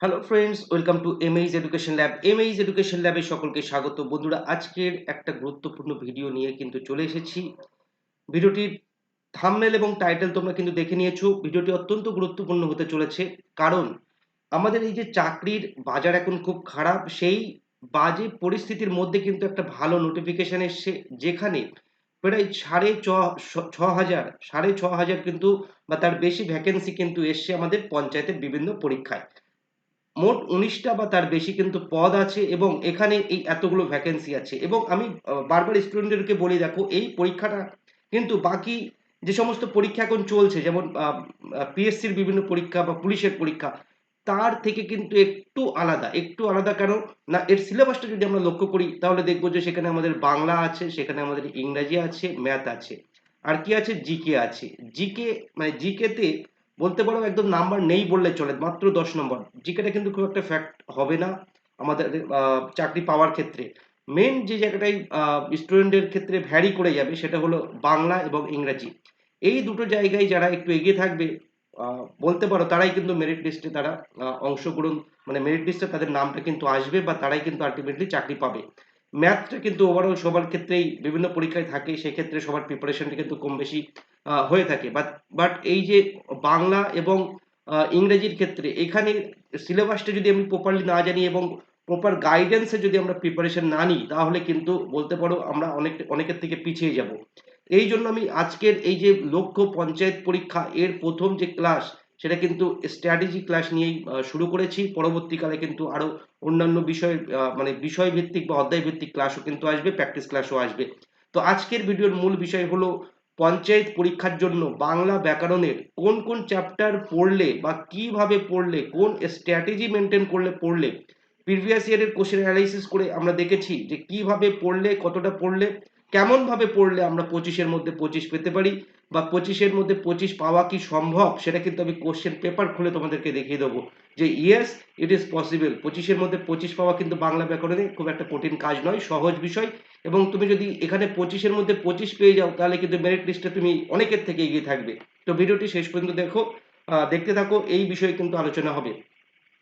Hello friends welcome to image education lab image education ল্যাবে সকলকে স্বাগত। বন্ধুরা, আজকের একটা গুরুত্বপূর্ণ ভিডিও নিয়ে কিন্তু চলে এসেছি। ভিডিওটির থাম্বনেল এবং টাইটেল তোমরা কিন্তু দেখে নিয়েছো। ভিডিওটি অত্যন্ত গুরুত্বপূর্ণ হতে চলেছে। কারণ, আমাদের এই যে চাকরির বাজার এখন খুব খারাপ, সেই বাজে পরিস্থিতির মধ্যে কিন্তু একটা ভালো নোটিফিকেশন এসছে। যেখানে প্রায় সাড়ে ছ হাজার, সাড়ে ছ হাজার কিন্তু বা তার বেশি ভ্যাকেন্সি কিন্তু এসছে আমাদের পঞ্চায়েতের বিভিন্ন পরীক্ষায়। মোট উনিশটা বা তার বেশি কিন্তু পদ আছে এবং এখানে এই এতগুলো ভ্যাকেন্সি আছে। এবং আমি বারবার স্টুডেন্টদেরকে বলি, দেখো, এই পরীক্ষাটা কিন্তু বাকি যে সমস্ত পরীক্ষা এখন চলছে, যেমন পিএসসির বিভিন্ন পরীক্ষা বা পুলিশের পরীক্ষা, তার থেকে কিন্তু একটু আলাদা একটু আলাদা কেন না, এর সিলেবাসটা যদি আমরা লক্ষ্য করি, তাহলে দেখব যে সেখানে আমাদের বাংলা আছে, সেখানে আমাদের ইংরাজি আছে ম্যাথ আছে। আর কি আছে? জিকে আছে। জিকে মানে জিকেতে বলতে পারো একদম নাম্বার নেই বললে চলে, মাত্র দশ নম্বর জিকেটা কিন্তু খুব একটা ফ্যাক্ট হবে না আমাদের চাকরি পাওয়ার ক্ষেত্রে। মেন যে জায়গাটাই স্টুডেন্টের ক্ষেত্রে ভ্যারি করে যাবে সেটা হলো বাংলা এবং ইংরাজি। এই দুটো জায়গায় যারা একটু এগিয়ে থাকবে বলতে পারো তারাই কিন্তু মেরিট লিস্টে তারা অংশগ্রহণ মানে মেরিট লিস্টে তাদের নামটা কিন্তু আসবে বা তারাই কিন্তু আলটিমেটলি চাকরি পাবে। ম্যাথটা কিন্তু ওভারঅল সবার ক্ষেত্রেই বিভিন্ন পরীক্ষায় থাকে, সেক্ষেত্রে সবার প্রিপারেশনটা কিন্তু কম বেশি। হয়ে থাকে। বাট বাট এই যে বাংলা এবং ইংরেজির ক্ষেত্রে এখানে সিলেবাসটা যদি আমি প্রপারলি না জানি এবং প্রপার গাইডেন্সে যদি আমরা প্রিপারেশন না নিই, তাহলে কিন্তু বলতে পারো আমরা অনেক, অনেকের থেকে পিছিয়ে যাব। এই জন্য আমি আজকের এই যে লক্ষ্য পঞ্চায়েত পরীক্ষা এর প্রথম যে ক্লাস সেটা কিন্তু স্ট্র্যাটেজি ক্লাস নিয়েই শুরু করেছি। পরবর্তীকালে কিন্তু আরও অন্যান্য বিষয় মানে বিষয় ভিত্তিক বা অধ্যায় ভিত্তিক ক্লাসও কিন্তু আসবে প্র্যাকটিস ক্লাসও আসবে। তো আজকের ভিডিওর মূল বিষয় হলো পঞ্চায়েত পরীক্ষার জন্য বাংলা ব্যাকরণের কোন কোন চ্যাপ্টার পড়লে বা কীভাবে পড়লে, কোন স্ট্র্যাটেজি মেনটেন করলে পড়লে প্রিভিয়াস ইয়ারের কোশ্চেন অ্যানালাইসিস করে আমরা দেখেছি যে কীভাবে পড়লে, কতটা পড়লে, কেমনভাবে পড়লে আমরা পঁচিশের মধ্যে পঁচিশ পেতে পারি। বা পঁচিশের মধ্যে পঁচিশ পাওয়া কি সম্ভব? সেটা কিন্তু আমি কোশ্চেন পেপার খুলে তোমাদেরকে দেখিয়ে দেবো। যে ইয়েস ইট ইজ পসিবল পঁচিশের মধ্যে পঁচিশ পাওয়া কিন্তু বাংলা ব্যাকরণে খুব একটা কঠিন কাজ নয়, সহজ বিষয়। এবং তুমি যদি এখানে পঁচিশের মধ্যে পঁচিশ পেয়ে যাও, তাহলে কিন্তু মেরিট লিস্টে তুমি অনেকের থেকে এগিয়ে থাকবে। তো ভিডিওটি শেষ পর্যন্ত দেখো দেখতে থাকো, এই বিষয়ে কিন্তু আলোচনা হবে।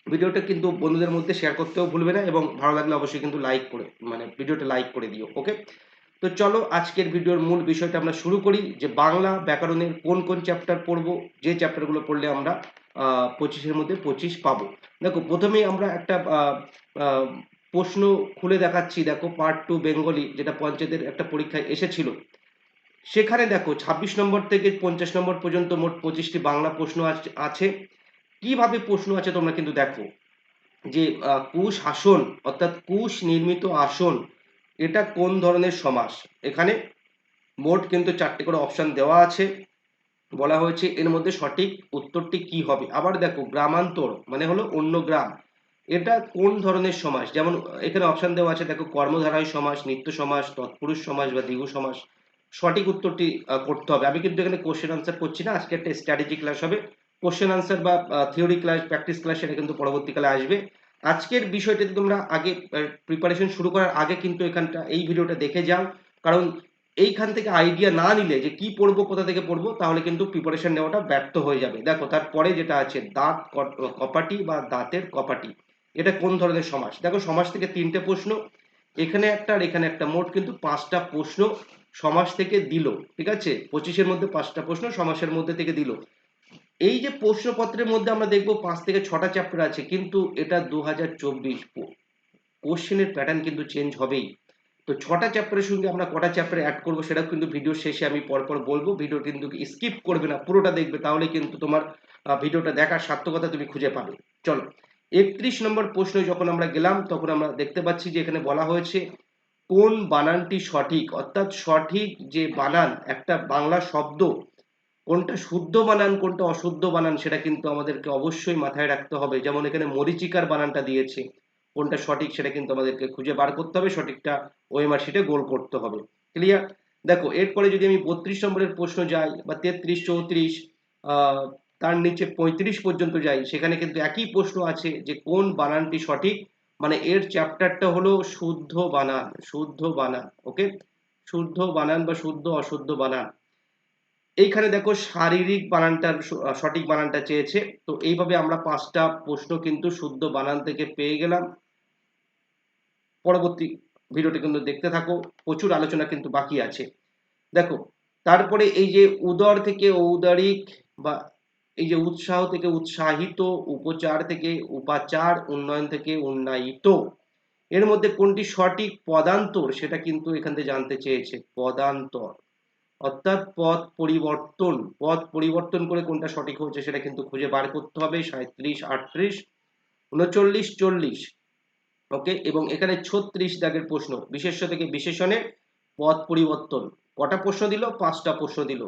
ভিডিওটা কিন্তু বন্ধুদের মধ্যে শেয়ার করতেও ভুলবে না এবং ভালো লাগলে অবশ্যই কিন্তু লাইক করে মানে ভিডিওটা লাইক করে দিও ওকে তো চলো আজকের ভিডিওর মূল বিষয়টা আমরা শুরু করি যে বাংলা ব্যাকরণের কোন কোন চ্যাপ্টার পড়ব, যে চ্যাপ্টারগুলো পড়লে আমরা পঁচিশের মধ্যে পঁচিশ পাবো। দেখো প্রথমেই আমরা একটা প্রশ্ন খুলে দেখাচ্ছি। দেখো পার্ট টু বেঙ্গলি যেটা পঞ্চায়েতের একটা পরীক্ষায় এসেছিল। সেখানে দেখো, ছাব্বিশ নম্বর থেকে পঞ্চাশ নম্বর পর্যন্ত মোট পঁচিশটি বাংলা প্রশ্ন আছ- কীভাবে প্রশ্ন আছে তোমরা কিন্তু দেখো যে কুশ আসন অর্থাৎ কুশ নির্মিত আসন এটা কোন ধরনের সমাস? এখানে মোট কিন্তু চারটে করে অপশান দেওয়া আছে। বলা হয়েছে এর মধ্যে সঠিক উত্তরটি কি হবে? আবার দেখো, গ্রামান্তর মানে হলো অন্য গ্রাম। এটা কোন ধরনের সমাস? যেমন এখানে অপশান দেওয়া আছে, দেখো, কর্মধারায় সমাস, নিত্য সমাস, তৎপুরুষ সমাস বা দ্বিগু সমাস। সঠিক উত্তরটি করতে হবে। আমি কিন্তু এখানে কোশ্চেন আনসার করছি না, আজকে একটা স্ট্র্যাটেজি ক্লাস হবে। কোশ্চেন আনসার বা থিওরি ক্লাস প্র্যাকটিস ক্লাস সেটা কিন্তু পরবর্তীকালে আসবে। আজকের বিষয়টিতে তোমরা আগে প্রিপারেশন শুরু করার আগে কিন্তু এখানটা, এই ভিডিওটা দেখে যাও। কারণ এইখান থেকে আইডিয়া না নিলে যে কি পড়ব, কোথা থেকে পড়ব, তাহলে কিন্তু প্রিপারেশন নেওয়াটা ব্যর্থ হয়ে যাবে। দেখো, তারপরে যেটা আছে, দাঁত কপাটি বা দাঁতের কপাটি। এটা কোন ধরনের সমাস? দেখো, সমাস থেকে তিনটে প্রশ্ন। এখানে একটা আর এখানে একটা। মোট কিন্তু পাঁচটা প্রশ্ন সমাস থেকে দিল। ঠিক আছে? পঁচিশের মধ্যে পাঁচটা প্রশ্ন সমাসের মধ্যে থেকে দিল। এই যে প্রশ্নপত্রের মধ্যে আমরা দেখব পাঁচ থেকে ছটা চ্যাপ্টার আছে, কিন্তু এটা দু হাজার চব্বিশ কোশ্চেনের প্যাটার্ন কিন্তু চেঞ্জ হবেই। তো ছটা চ্যাপ্টারের সঙ্গে আমরা কটা চ্যাপ্টার অ্যাড করব সেটাও কিন্তু ভিডিও শেষে আমি পরপর বলব। ভিডিও কিন্তু স্কিপ করবে না, পুরোটা দেখবে, তাহলে কিন্তু তোমার ভিডিওটা দেখার সার্থকতা তুমি খুঁজে পাবে। চলো, একত্রিশ নম্বর প্রশ্ন যখন আমরা গেলাম, তখন আমরা দেখতে পাচ্ছি যে এখানে বলা হয়েছে, কোন বানানটি সঠিক? অর্থাৎ সঠিক যে বানান, একটা বাংলা শব্দ কোনটা শুদ্ধ বানান, কোনটা অশুদ্ধ বানান, সেটা কিন্তু আমাদেরকে অবশ্যই মাথায় রাখতে হবে। যেমন এখানে মরিচিকার বানানটা দিয়েছে, কোনটা সঠিক সেটা কিন্তু আমাদেরকে খুঁজে বার করতে হবে, সঠিকটা ওএমআর শিটে গোল করতে হবে। ক্লিয়ার দেখো, এরপরে যদি আমি বত্রিশ নম্বরের প্রশ্ন যাই, বা তেত্রিশ, চৌত্রিশ তার নিচে পঁয়ত্রিশ পর্যন্ত যাই, সেখানে কিন্তু একই প্রশ্ন আছে যে কোন বানানটি সঠিক? মানে এর চ্যাপ্টারটা হলো শুদ্ধ বানান শুদ্ধ বানান ওকে শুদ্ধ বানান বা শুদ্ধ অশুদ্ধ বানান। এইখানে দেখো শারীরিক বানানটার সঠিক বানানটা চেয়েছে। তো এইভাবে আমরা পাঁচটা প্রশ্ন কিন্তু শুদ্ধ বানান থেকে পেয়ে গেলাম। পরবর্তী ভিডিওটি কিন্তু দেখতে থাকো। প্রচুর আলোচনা কিন্তু বাকি আছে। দেখো, তারপরে এই যে উদর থেকে ঔদারিক বা এই যে উৎসাহ থেকে উৎসাহিত, উপচার থেকে উপাচার, উন্নয়ন থেকে উন্নয়িত, এর মধ্যে কোনটি সঠিক পদান্তর সেটা কিন্তু এখান থেকে জানতে চেয়েছে। পদান্তর। অর্থাৎ পথ পরিবর্তন পথ পরিবর্তন করে কোনটা সঠিক হচ্ছে সেটা কিন্তু খুঁজে বার করতে হবে সাঁত্রিশ আটত্রিশ, উনচল্লিশ, চল্লিশ। ওকে? এবং এখানে ছত্রিশ দাগের প্রশ্ন, বিশেষ্য থেকে বিশেষণে পথ পরিবর্তন। কটা প্রশ্ন দিল? পাঁচটা প্রশ্ন দিল।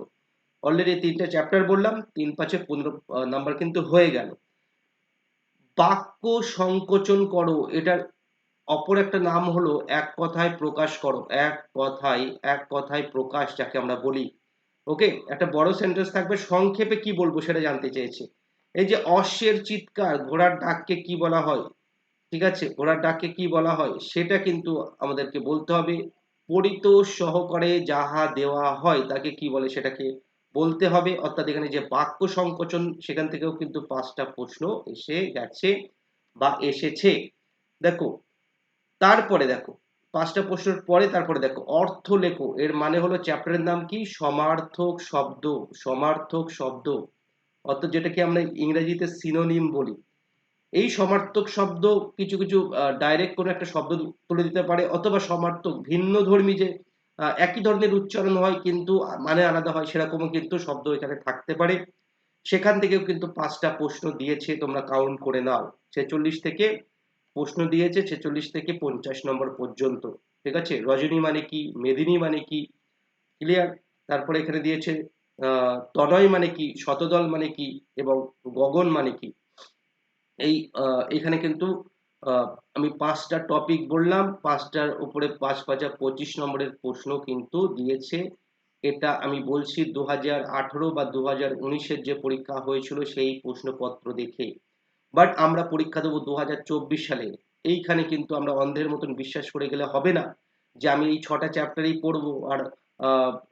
অলরেডি তিনটা চ্যাপ্টার বললাম, তিন পাঁচে পনেরো নাম্বার কিন্তু হয়ে গেল। বাক্য সংকোচন করো, এটার অপর একটা নাম হলো এক কথায় প্রকাশ করো, এক কথায় এক কথায় প্রকাশ যাকে আমরা বলি। ওকে একটা বড় সেন্টেন্স থাকবে, সংক্ষেপে কি বলব সেটা জানতে চেয়েছে। এই যে অশ্বের চিৎকার, ঘোড়ার ডাককে কি বলা হয়? ঠিক আছে? ঘোড়ার ডাককে কি বলা হয়? সেটা কিন্তু আমাদেরকে বলতে হবে। পরিতোষ সহকারে যাহা দেওয়া হয়, তাকে কি বলে সেটাকে বলতে হবে। অর্থাৎ এখানে যে বাক্য সংকোচন, সেখান থেকেও কিন্তু পাঁচটা প্রশ্ন এসে গেছে বা এসেছে। দেখো তারপরে দেখো, পাঁচটা প্রশ্নের পরে তারপরে দেখো, অর্থ লেখো, এর মানে হলো চ্যাপ্টারের নাম কি? সমার্থক শব্দ সমার্থক শব্দ। অর্থাৎ যেটাকে আমরা ইংরেজিতে সিনোনিম বলি। এই সমার্থক শব্দ কিছু কিছু ডাইরেক্ট কোনো একটা শব্দ তুলে দিতে পারে, অথবা সমার্থক ভিন্ন ধর্মী যে একই ধরনের উচ্চারণ হয়, কিন্তু মানে আলাদা হয়, সেরকমও কিন্তু শব্দ এখানে থাকতে পারে। সেখান থেকেও কিন্তু পাঁচটা প্রশ্ন দিয়েছে, তোমরা কাউন্ট করে নাও। ছেচল্লিশ থেকে প্রশ্ন দিয়েছে ছেচল্লিশ থেকে পঞ্চাশ নম্বর পর্যন্ত। ঠিক আছে? রজনী মানে কি? মেদিনী মানে কি? ক্লিয়ার তারপরে এখানে দিয়েছে তনয় মানে কি? শতদল মানে কি? এবং গগন মানে কি? এই এখানে কিন্তু আমি পাঁচটা টপিক বললাম। পাঁচটার উপরে পাঁচ পাঁচা পঁচিশ নম্বরের প্রশ্ন কিন্তু দিয়েছে। এটা আমি বলছি দু হাজার আঠেরো বা দু হাজার উনিশের যে পরীক্ষা হয়েছিল সেই প্রশ্নপত্র দেখে। বাট আমরা পরীক্ষা দেবো দু সালে। এইখানে কিন্তু আমরা অন্ধের মতন বিশ্বাস করে গেলে হবে না যে আমি এই ছটা চ্যাপ্টারেই পড়ব আর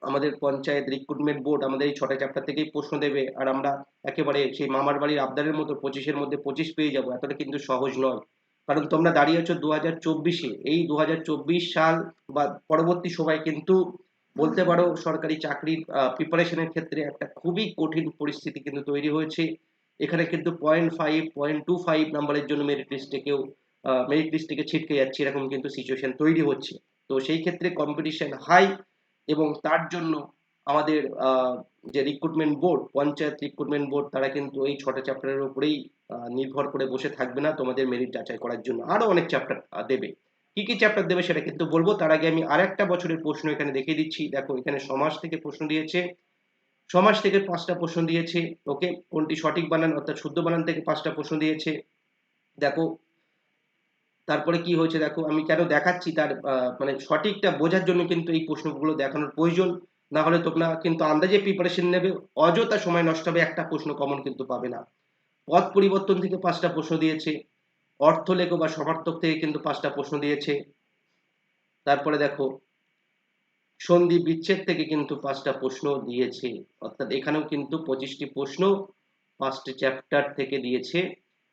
আমাদের পঞ্চায়েত রিক্রুটমেন্ট বোর্ড আমাদের এই ছটা চ্যাপ্টার থেকেই প্রশ্ন দেবে আর আমরা একেবারে সেই মামার বাড়ির আবদারের মতো পঁচিশের মধ্যে পঁচিশ পেয়ে যাব। এতটা কিন্তু সহজ নয়। কারণ তোমরা দাঁড়িয়ে আছো দু হাজার চব্বিশে। এই দু হাজার চব্বিশ সাল বা পরবর্তী সময় কিন্তু বলতে পারো সরকারি চাকরির প্রিপারেশনের ক্ষেত্রে একটা খুবই কঠিন পরিস্থিতি কিন্তু তৈরি হয়েছে। এখানে কিন্তু point five point two five নাম্বারের জন্য মেরিট লিস্টে কেউ মেরিট লিস্ট থেকে ছিটকে যাচ্ছে, এরকম কিন্তু সিচুয়েশন তৈরি হচ্ছে। তো সেই ক্ষেত্রে কম্পিটিশন হাই এবং তার জন্য আমাদের যে recruitment board panchayat recruitment board তারা কিন্তু এই ছটা চ্যাপ্টারের উপরেই নির্ভর করে বসে থাকবে না তোমাদের মেরিট যাচাই করার জন্য। আরও অনেক চ্যাপ্টার দেবে। কি কি চ্যাপ্টার দেবে সেটা কিন্তু বলব। তার আগে আমি আরেকটা বছরের প্রশ্ন এখানে দেখিয়ে দিচ্ছি। দেখো, এখানে সমাজ থেকে প্রশ্ন দিয়েছে সমাজ থেকে পাঁচটা প্রশ্ন দিয়েছে ওকে কোনটি সঠিক বানান অর্থাৎ শুদ্ধ বানান থেকে পাঁচটা প্রশ্ন দিয়েছে। দেখো, তারপরে কি হয়েছে দেখো, আমি কেন দেখাচ্ছি তার মানে সঠিকটা বোঝার জন্য কিন্তু এই প্রশ্নগুলো দেখানোর প্রয়োজন। না হলে তোমরা কিন্তু আন্দাজে প্রিপারেশন নেবে, অযথা সময় নষ্ট হবে, একটা প্রশ্ন কমন কিন্তু পাবে না। পথ পরিবর্তন থেকে পাঁচটা প্রশ্ন দিয়েছে অর্থ লেখো বা সমার্থক থেকে কিন্তু পাঁচটা প্রশ্ন দিয়েছে। তারপরে দেখো সন্ধি বিচ্ছেদ থেকে কিন্তু পাঁচটা প্রশ্ন দিয়েছে। অর্থাৎ এখানেও কিন্তু পঁচিশটি প্রশ্ন পাঁচটি চ্যাপ্টার থেকে দিয়েছে।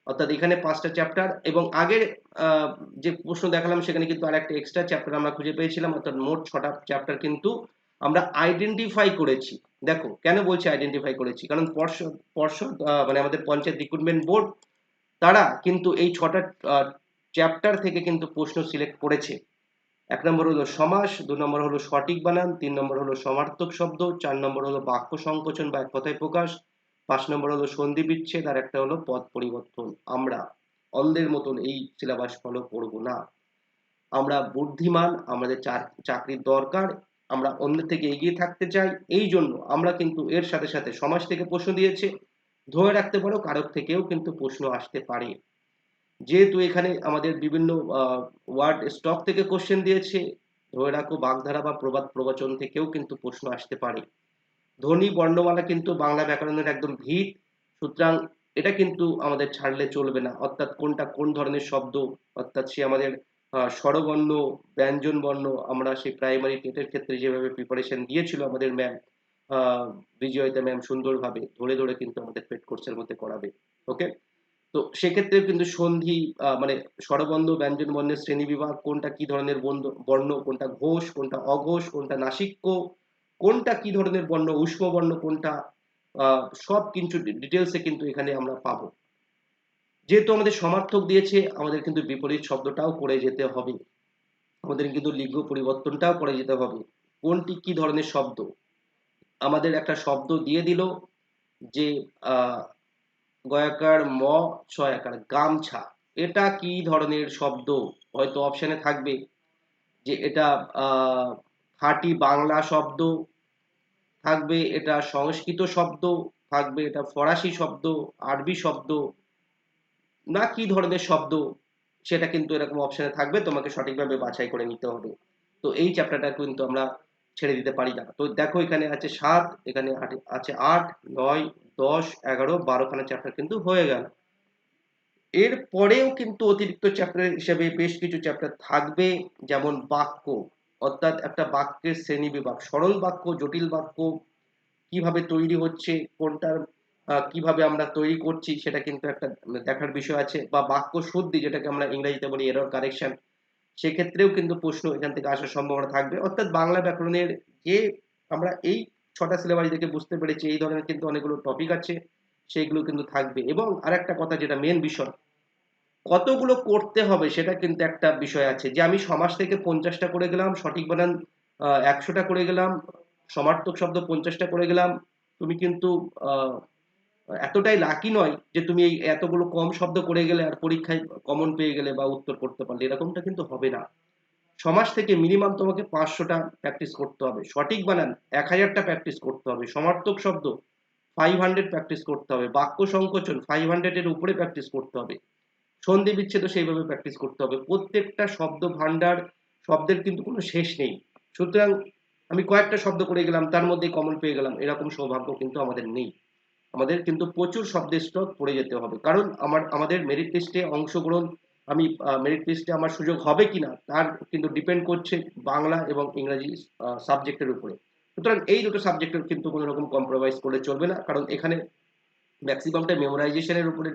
অর্থাৎ এখানে পাঁচটা চ্যাপ্টার এবং আগের যে প্রশ্ন দেখালাম সেখানে কিন্তু আর একটা এক্সট্রা চ্যাপ্টার আমরা খুঁজে পেয়েছিলাম। অর্থাৎ মোট ছটা চ্যাপ্টার কিন্তু আমরা আইডেন্টিফাই করেছি। দেখো, কেন বলছি আইডেন্টিফাই করেছি? কারণ পর্ষদ পর্ষদ মানে আমাদের পঞ্চায়েত রিক্রুটমেন্ট বোর্ড তারা কিন্তু এই ছটা চ্যাপ্টার থেকে কিন্তু প্রশ্ন সিলেক্ট করেছে। এক নম্বর হলো সমাস, দু নম্বর হলো সঠিক বানান, তিন নম্বর হলো সমার্থক শব্দ, চার নম্বর হলো বাক্য সংকোচন বা এক কথায় প্রকাশ, পাঁচ নম্বর হলো সন্ধি বিচ্ছেদ, আর একটা হলো পদ পরিবর্তন। আমরা অন্ধের মতন এই সিলেবাস ফলো করব না। আমরা বুদ্ধিমান, আমাদের চাক- চাকরির দরকার, আমরা অন্যের থেকে এগিয়ে থাকতে চাই, এই জন্য আমরা কিন্তু এর সাথে সাথে সমাজ থেকে প্রশ্ন দিয়েছে। ধরে রাখতে পারো, কারোর থেকেও কিন্তু প্রশ্ন আসতে পারে। যেহেতু এখানে আমাদের বিভিন্ন ওয়ার্ড স্টক থেকে কোশ্চেন দিয়েছে, ধরে রাখো বাগধারা বা প্রবাদ প্রবচন থেকেও কিন্তু প্রশ্ন আসতে পারে। ধ্বনি বর্ণমালা কিন্তু বাংলা ব্যাকরণের একদম ভিত, সুতরাং এটা কিন্তু আমাদের ছাড়লে চলবে না। অর্থাৎ কোনটা কোন ধরনের শব্দ, অর্থাৎ সে আমাদের স্বরবর্ণ, ব্যঞ্জন বর্ণ, আমরা সেই প্রাইমারি টেটের ক্ষেত্রে যেভাবে প্রিপারেশন দিয়েছিল আমাদের ম্যাম বিজয়িতা ম্যাম সুন্দরভাবে ধরে ধরে কিন্তু আমাদের পেট কোর্সের মধ্যে করাবে। ওকে তো সেক্ষেত্রে কিন্তু সন্ধি মানে স্বরবর্ণ ব্যঞ্জন, বর্ণের শ্রেণি বিভাগ কোনটা কি ধরনের বর্ণ- কোনটা ঘোষ, কোনটা অঘোষ, কোনটা নাসিক্য, কোনটা কি ধরনের বর্ণ, উষ্ম বর্ণ কোনটা সব কিছু ডিটেলসে কিন্তু এখানে আমরা পাবো। যেহেতু আমাদের সমার্থক দিয়েছে, আমাদের কিন্তু বিপরীত শব্দটাও করে যেতে হবে। আমাদের কিন্তু লিঙ্গ পরিবর্তনটাও করে যেতে হবে। কোনটি কি ধরনের শব্দ? আমাদের একটা শব্দ দিয়ে দিল যে গয়াকার ম ছয়াকার গামছা। এটা কি ধরনের শব্দ? হয়তো অপশানে থাকবে যে এটা খাঁটি বাংলা শব্দ, থাকবে এটা সংস্কৃত শব্দ, থাকবে এটা ফরাসি শব্দ, আরবি শব্দ, না কি ধরনের শব্দ? সেটা কিন্তু এরকম অপশানে থাকবে, তোমাকে সঠিকভাবে বাছাই করে নিতে হবে। তো এই চ্যাপ্টারটা কিন্তু আমরা ছেড়ে দিতে পারি না। তো দেখো এখানে আছে সাত, এখানে আছে আট, নয়, দশ, এগারো, বারোখানা চ্যাপ্টার কিন্তু হয়ে গেল। এর পরেও কিন্তু অতিরিক্ত চ্যাপ্টার হিসেবে বেশ কিছু চ্যাপ্টার থাকবে, যেমন বাক্য। অর্থাৎ একটা বাক্যের শ্রেণি বিভাগ। সরল বাক্য, জটিল বাক্য, কীভাবে তৈরি হচ্ছে, কোনটার কীভাবে আমরা তৈরি করছি, সেটা কিন্তু একটা দেখার বিষয় আছে। বা বাক্য শুদ্ধি, যেটাকে আমরা ইংরেজিতে বলি এরর কারেকশন সেক্ষেত্রেও কিন্তু প্রশ্ন এখান থেকে আসার সম্ভাবনা থাকবে। অর্থাৎ বাংলা ব্যাকরণের যে আমরা এই ছটা সিলেবাস দেখে বুঝতে পেরেছি, এই ধরনের কিন্তু অনেকগুলো টপিক আছে সেইগুলো কিন্তু থাকবে। এবং আরেকটা কথা যেটা মেন বিষয়, কতগুলো করতে হবে সেটা কিন্তু একটা বিষয় আছে। যে আমি সমাজ থেকে পঞ্চাশটা করে গেলাম, সঠিক বানান একশোটা করে গেলাম, সমার্থক শব্দ পঞ্চাশটা করে গেলাম, তুমি কিন্তু এতটাই লাকি নয় যে তুমি এই এতগুলো কম শব্দ করে গেলে আর পরীক্ষায় কমন পেয়ে গেলে বা উত্তর করতে পারলে। এরকমটা কিন্তু হবে না। সমাজ থেকে মিনিমাম তোমাকে পাঁচশোটা প্র্যাকটিস করতে হবে। সঠিক বানান, এক হাজারটা প্র্যাকটিস করতে হবে। সমার্থক শব্দ ফাইভ হান্ড্রেড প্র্যাকটিস করতে হবে। বাক্য সংকোচন ফাইভ হান্ড্রেডের উপরে প্র্যাকটিস করতে হবে। সন্ধি বিচ্ছেদ সেইভাবে প্র্যাকটিস করতে হবে। প্রত্যেকটা শব্দ ভান্ডার শব্দের কিন্তু কোনো শেষ নেই। সুতরাং আমি কয়েকটা শব্দ করে গেলাম, তার মধ্যে কমন পেয়ে গেলাম। এরকম সৌভাগ্য কিন্তু আমাদের নেই। আমাদের কিন্তু প্রচুর শব্দের স্টক পড়ে যেতে হবে। কারণ আমার, আমাদের মেরিট লিস্টে অংশগ্রহণ, আমি মেরিট লিস্টে আমার সুযোগ হবে কিনা তার কিন্তু ডিপেন্ড করছে বাংলা এবং ইংরাজি সাবজেক্টের উপরে। সুতরাং এই দুটো সাবজেক্টের কিন্তু কোনো রকম কম্প্রোমাইজ করলে চলবে না, কারণ এখানে ম্যাক্সিমামটা মেমোরাইজেশনের উপরে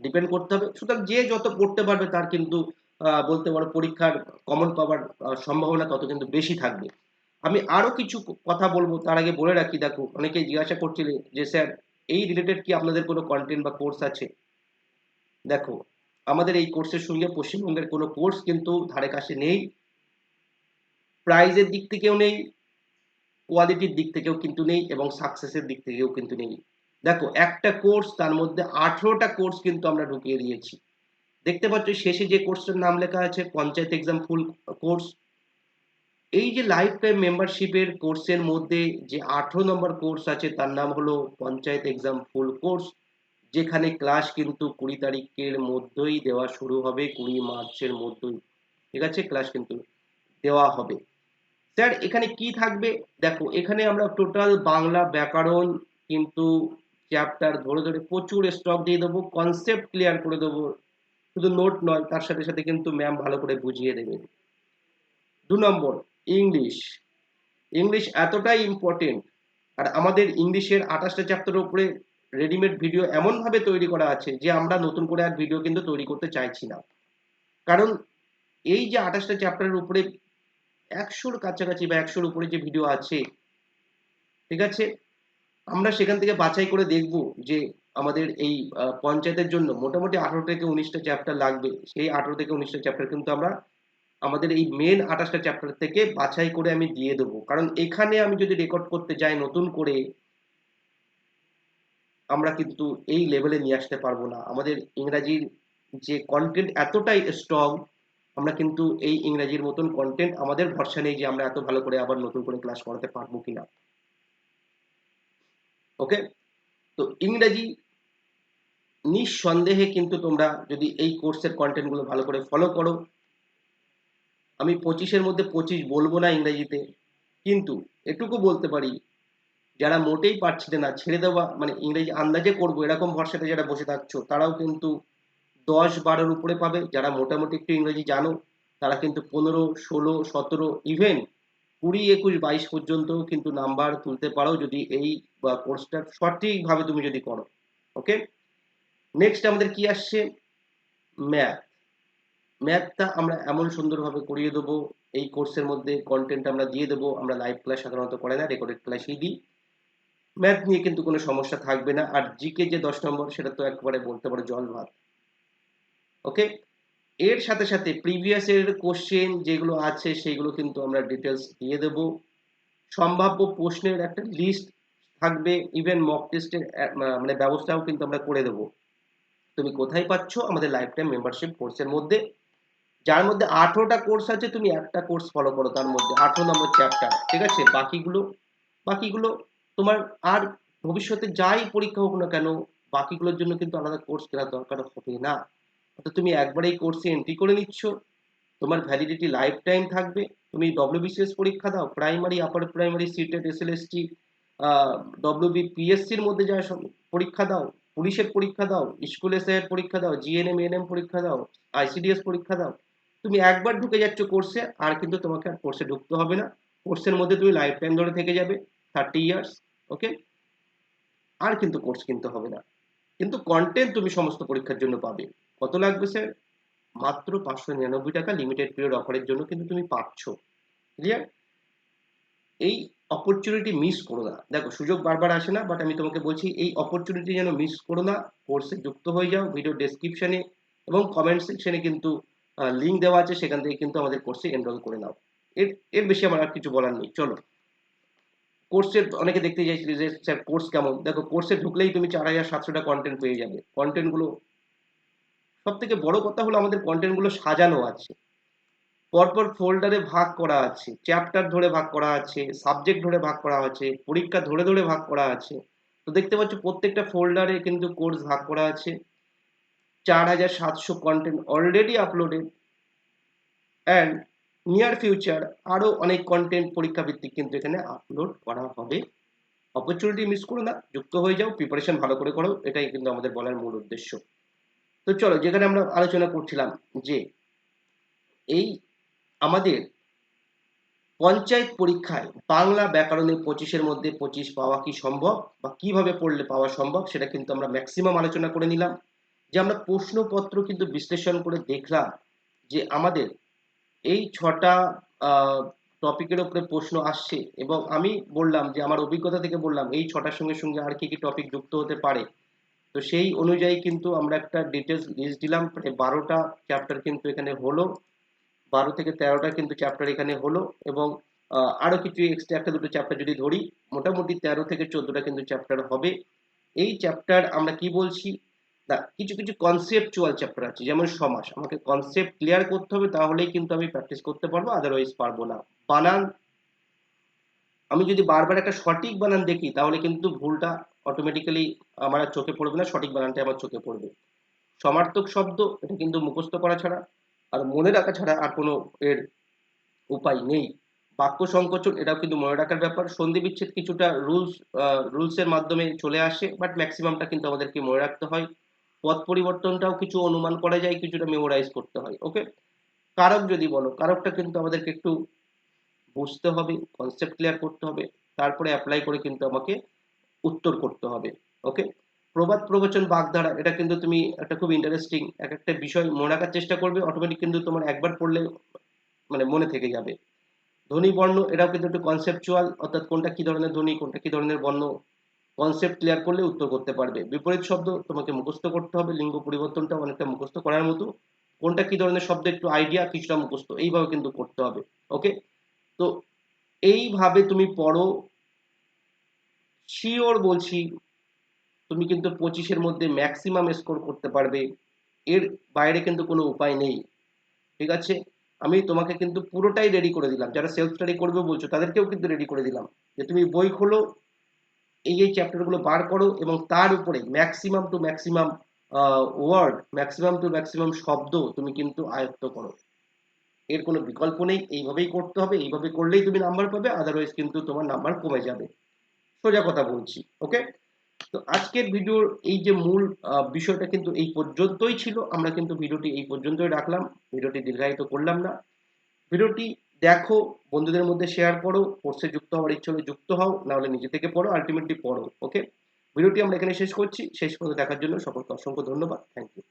ডিপেন্ড করতে হবে। সুতরাং যে যত পড়তে পারবে তার কিন্তু বলতে পারো পরীক্ষার কমন পাওয়ার সম্ভাবনা তত কিন্তু বেশি থাকবে। আমি আরও কিছু কথা বলব, তার আগে বলে রাখি, দেখো, অনেকেই জিজ্ঞাসা করছিলে যে, স্যার এই রিলেটেড কি আপনাদের কোনো কন্টেন্ট বা কোর্স আছে? দেখো, আমাদের এই কোর্সের সঙ্গে পশ্চিমবঙ্গের কোনো কোর্স কিন্তু ধারে কাছে নেই। প্রাইজের দিক থেকেও নেই কোয়ালিটির দিক থেকেও কিন্তু নেই এবং সাকসেসের দিক থেকেও কিন্তু নেই। দেখো, একটা কোর্স তার মধ্যে আঠেরোটা কোর্স কিন্তু আমরা ঢুকিয়ে দিয়েছি। দেখতে পাচ্ছ, শেষে যে কোর্সের নাম লেখা আছে, পঞ্চায়েত এক্সাম ফুল কোর্স এই যে লাইফ টাইম মেম্বারশিপের কোর্সের মধ্যে যে আঠেরো নম্বর কোর্স আছে, তার নাম হলো পঞ্চায়েত এক্সাম ফুল কোর্স যেখানে ক্লাস কিন্তু কুড়ি তারিখের মধ্যেই দেওয়া শুরু হবে, কুড়ি মার্চের মধ্যেই, ঠিক আছে? ক্লাস কিন্তু দেওয়া হবে। স্যার, এখানে কি থাকবে? দেখো, এখানে আমরা টোটাল বাংলা ব্যাকরণ কিন্তু চ্যাপ্টার ধরে ধরে প্রচুর স্টক দিয়ে দেবো কনসেপ্ট ক্লিয়ার করে দেবো, শুধু নোট নয়, তার সাথে সাথে কিন্তু ম্যাম ভালো করে বুঝিয়ে দেবে। দু নম্বর ইংলিশ। ইংলিশ এতটাই ইম্পর্টেন্ট আর আমাদের ইংলিশের আঠাশটা চ্যাপ্টারের উপরে রেডিমেড ভিডিও এমনভাবে তৈরি করা আছে যে আমরা নতুন করে আর ভিডিও কিন্তু তৈরি করতে চাইছি না। কারণ এই যে আঠাশটা চ্যাপ্টারের উপরে একশোর কাছাকাছি বা একশোর উপরে যে ভিডিও আছে, ঠিক আছে? আমরা সেখান থেকে বাছাই করে দেখব যে আমাদের এই পঞ্চায়েতের জন্য মোটামুটি আঠারো থেকে উনিশটা চ্যাপ্টার লাগবে। সেই আঠারো থেকে উনিশটা চ্যাপ্টার কিন্তু আমরা আমাদের এই মেন আঠাশটা চ্যাপ্টার থেকে বাছাই করে আমি দিয়ে দেবো। কারণ এখানে আমি যদি রেকর্ড করতে যাই নতুন করে, আমরা কিন্তু এই লেভেলে নিয়ে আসতে পারব না। আমাদের ইংরাজির যে কন্টেন্ট এতটাই স্ট্রং আমরা কিন্তু এই ইংরাজির মতন কন্টেন্ট আমাদের ভরসা নেই যে আমরা এত ভালো করে আবার নতুন করে ক্লাস করাতে পারব কিনা। ওকে তো ইংরাজি নিঃসন্দেহে কিন্তু তোমরা যদি এই কোর্সের কন্টেন্টগুলো ভালো করে ফলো করো আমি পঁচিশের মধ্যে পঁচিশ বলব না ইংরেজিতে, কিন্তু এটুকু বলতে পারি, যারা মোটেই পারছিলে না, ছেড়ে দেওয়া মানে ইংরেজি আন্দাজে করব, এরকম ভরসাতে যারা বসে থাকছো, তারাও কিন্তু দশ বারোর উপরে পাবে। যারা মোটামুটি একটু ইংরেজি জানো, তারা কিন্তু পনেরো, ষোলো, সতেরো ইভেন কুড়ি, একুশ, বাইশ পর্যন্ত কিন্তু নাম্বার তুলতে পারো যদি এই কোর্সটা সঠিকভাবে তুমি যদি করো ওকে নেক্সট আমাদের কি আসছে? ম্যাথ। ম্যাথটা আমরা এমন সুন্দরভাবে করিয়ে দেবো, এই কোর্সের মধ্যে কন্টেন্ট আমরা দিয়ে দেবো, আমরা লাইভ ক্লাস সাধারণত করে না রেকর্ডেড ক্লাসই দিই। ম্যাথ নিয়ে কিন্তু কোনো সমস্যা থাকবে না, আর জিকে যে দশ নম্বর, সেটা তো একবারে বলতে পারো জল ভাত ওকে এর সাথে সাথে প্রিভিয়াস এর কোশ্চেন যেগুলো আছে সেগুলো কিন্তু আমরা ডিটেলস দিয়ে দেব। সম্ভাব্য প্রশ্নের একটা লিস্ট থাকবে ইভেন মক টেস্টের মানে ব্যবস্থাও কিন্তু আমরা করে দেব। তুমি কোথায় পাচ্ছ আমাদের লাইফ টাইম মেম্বারশিপ কোর্সের মধ্যে? যার মধ্যে আঠেরোটা কোর্স আছে, তুমি একটা কোর্স ফলো করো, তার মধ্যে আঠেরো নম্বর চ্যাপ্টার ঠিক আছে? বাকিগুলো বাকিগুলো তোমার আর ভবিষ্যতে যাই পরীক্ষা হোক না কেন, বাকিগুলোর জন্য কিন্তু আলাদা কোর্স কেনার দরকার হবে না। তো তুমি একবার এই কোর্সে এন্ট্রি করে নিচ্ছ, তোমার ভ্যালিডিটি লাইফ টাইম থাকবে, তুমি ডব্লিউবিসিএস পরীক্ষা দাও primary upper primary CTET S L S T WB পিএসসির মধ্যে যা সব পরীক্ষা দাও, পুলিশের পরীক্ষা দাও স্কুল এসআইয়ের পরীক্ষা দাও জিএনএম এনএম পরীক্ষা দাও আইসিডিএস পরীক্ষা দাও তুমি একবার ঢুকে যাচ্ছ কোর্সে আর কিন্তু তোমাকে আর কোর্সে ঢুকতে হবে না। কোর্সের মধ্যে তুমি লাইফ টাইম ধরে থেকে যাবে থার্টি ইয়ার্স ওকে আর কিন্তু কোর্স কিনতে হবে না। কিন্তু কন্টেন্ট তুমি সমস্ত পরীক্ষার জন্য পাবে। কত লাগবে স্যার মাত্র পাঁচশো নিরানব্বই টাকা লিমিটেড পিরিয়ড অফারের জন্য কিন্তু তুমি পাচ্ছ। ক্লিয়ার এই অপরচুনিটি মিস করো না। দেখো, সুযোগ বারবার আসে না বাট আমি তোমাকে বলছি, এই অপরচুনিটি যেন মিস করো না কোর্সে যুক্ত হয়ে যাও ভিডিও ডেসক্রিপশনে এবং কমেন্ট সেকশনে কিন্তু লিঙ্ক দেওয়া আছে, সেখান থেকে কিন্তু আমাদের কোর্সে এনরোল করে নাও। এর এর বেশি আমার আর কিছু বলার নেই, চলো। কোর্সের অনেকে দেখতে চাইছি যে, স্যার কোর্স কেমন? দেখো কোর্সে ঢুকলেই তুমি চার হাজার সাতশোটা কন্টেন্ট পেয়ে যাবে। কন্টেন্টগুলো সব থেকে বড় কথা হলো আমাদের কন্টেন্টগুলো সাজানো আছে। পরপর ফোল্ডারে ভাগ করা আছে চ্যাপ্টার ধরে ভাগ করা আছে সাবজেক্ট ধরে ভাগ করা আছে, পরীক্ষা ধরে ধরে ভাগ করা আছে। তো দেখতে পাচ্ছ, প্রত্যেকটা ফোল্ডারে কিন্তু কোর্স ভাগ করা আছে। চার হাজার সাতশো content already uploaded and near future আরও অনেক কন্টেন্ট পরীক্ষা ভিত্তিক কিন্তু এখানে আপলোড করা হবে। অপরচুনিটি মিস করো না, যুক্ত হয়ে যাও প্রিপারেশন ভালো করে করো, এটাই কিন্তু আমাদের বলার মূল উদ্দেশ্য। তো চলো, যেখানে আমরা আলোচনা করছিলাম যে এই আমাদের পঞ্চায়েত পরীক্ষায় বাংলা ব্যাকরণের পঁচিশের মধ্যে পঁচিশ পাওয়া কি সম্ভব বা কীভাবে পড়লে পাওয়া সম্ভব, সেটা কিন্তু আমরা ম্যাক্সিমাম আলোচনা করে নিলাম। যে আমরা প্রশ্নপত্র কিন্তু বিশ্লেষণ করে দেখলাম যে আমাদের এই ছটা টপিকের উপরে প্রশ্ন আসছে এবং আমি বললাম যে, আমার অভিজ্ঞতা থেকে বললাম এই ছটার সঙ্গে সঙ্গে আর কি কি টপিক যুক্ত হতে পারে। তো সেই অনুযায়ী কিন্তু আমরা একটা ডিটেলস লিস্ট দিলাম, প্রায় বারোটা চ্যাপ্টার কিন্তু এখানে হলো, বারো থেকে তেরোটা কিন্তু চ্যাপ্টার এখানে হলো এবং আরও কিছু এক্সট্রা একটা দুটো চ্যাপ্টার যদি ধরি, মোটামুটি তেরো থেকে চোদ্দটা কিন্তু চ্যাপ্টার হবে। এই চ্যাপ্টার আমরা কি বলছি? না কিছু কিছু কনসেপচুয়াল চ্যাপ্টার আছে, যেমন সমাস। আমাকে কনসেপ্ট ক্লিয়ার করতে হবে, তাহলেই কিন্তু আমি প্র্যাকটিস করতে পারব আদারওয়াইজ পারব না। বানান। আমি যদি বারবার একটা সঠিক বানান দেখি, তাহলে কিন্তু ভুলটা অটোমেটিক্যালি আমার চোখে পড়বে না, সঠিক বানানটা আমার চোখে পড়বে। সমার্থক শব্দ, এটা কিন্তু মুখস্থ করা ছাড়া, আর মনে রাখা ছাড়া আর কোনো এর উপায় নেই। বাক্য সংকোচন, এটাও কিন্তু মনে রাখার ব্যাপার। সন্ধি বিচ্ছেদ কিছুটা রুলস রুলসের মাধ্যমে চলে আসে বাট ম্যাক্সিমামটা কিন্তু আমাদেরকে মনে রাখতে হয়। পথ পরিবর্তনটাও কিছু অনুমান করা যায়, কিছুটা মেমোরাইজ করতে হয় ওকে কারক যদি বলো, কারকটা কিন্তু আমাদেরকে একটু বুঝতে হবে কনসেপ্ট ক্লিয়ার করতে হবে, তারপরে অ্যাপ্লাই করে কিন্তু আমাকে উত্তর করতে হবে ওকে প্রবাদ প্রবচন বাগধারা, এটা কিন্তু তুমি একটা খুব ইন্টারেস্টিং এক একটা বিষয় মনে রাখার চেষ্টা করবে অটোমেটিক কিন্তু তোমার একবার পড়লে মানে মনে থেকে যাবে। ধ্বনি বর্ণ, এটাও কিন্তু একটু কনসেপচুয়াল অর্থাৎ কোনটা কি ধরনের ধ্বনি, কোনটা কি ধরনের বর্ণ কনসেপ্ট ক্লিয়ার করলে উত্তর করতে পারবে। বিপরীত শব্দ তোমাকে মুখস্থ করতে হবে, লিঙ্গ পরিবর্তনটা অনেকটা মুখস্থ করার মতো। কোনটা কি ধরনের শব্দ, একটু আইডিয়া কিছুটা মুখস্থ, এইভাবে কিন্তু করতে হবে ওকে তো এইভাবে তুমি পড়ো। শিওর বলছি, তুমি কিন্তু পঁচিশের মধ্যে ম্যাক্সিমাম স্কোর করতে পারবে। এর বাইরে কিন্তু কোনো উপায় নেই, ঠিক আছে? আমি তোমাকে কিন্তু পুরোটাই রেডি করে দিলাম। যারা সেলফ স্টাডি করবে বলছো, তাদেরকেও কিন্তু রেডি করে দিলাম যে তুমি বই খোলো এই এই চ্যাপ্টারগুলো বার করো এবং তার উপরে maximum to maximum word maximum to maximum শব্দ তুমি কিন্তু আয়ত্ত করো। এর কোনো বিকল্প নেই, এইভাবেই করতে হবে, এইভাবে করলেই তুমি নাম্বার পাবে আদারওয়াইজ কিন্তু তোমার নাম্বার কমে যাবে। সোজা কথা বলছি ওকে তো আজকের ভিডিওর এই যে মূল বিষয়টা কিন্তু এই পর্যন্তই ছিল। আমরা কিন্তু ভিডিওটি এই পর্যন্তই রাখলাম। ভিডিওটি দীর্ঘায়িত করলাম না। ভিডিওটি দেখো, বন্ধুদের মধ্যে শেয়ার করো কোর্সে যুক্ত হওয়ার ইচ্ছে হলে যুক্ত হও, নাহলে নিজে থেকে পড়ো আলটিমেটলি পড়ো ওকে ভিডিওটি আমরা এখানে শেষ করছি, শেষ পর্যন্ত দেখার জন্য সকলকে অসংখ্য ধন্যবাদ থ্যাংক ইউ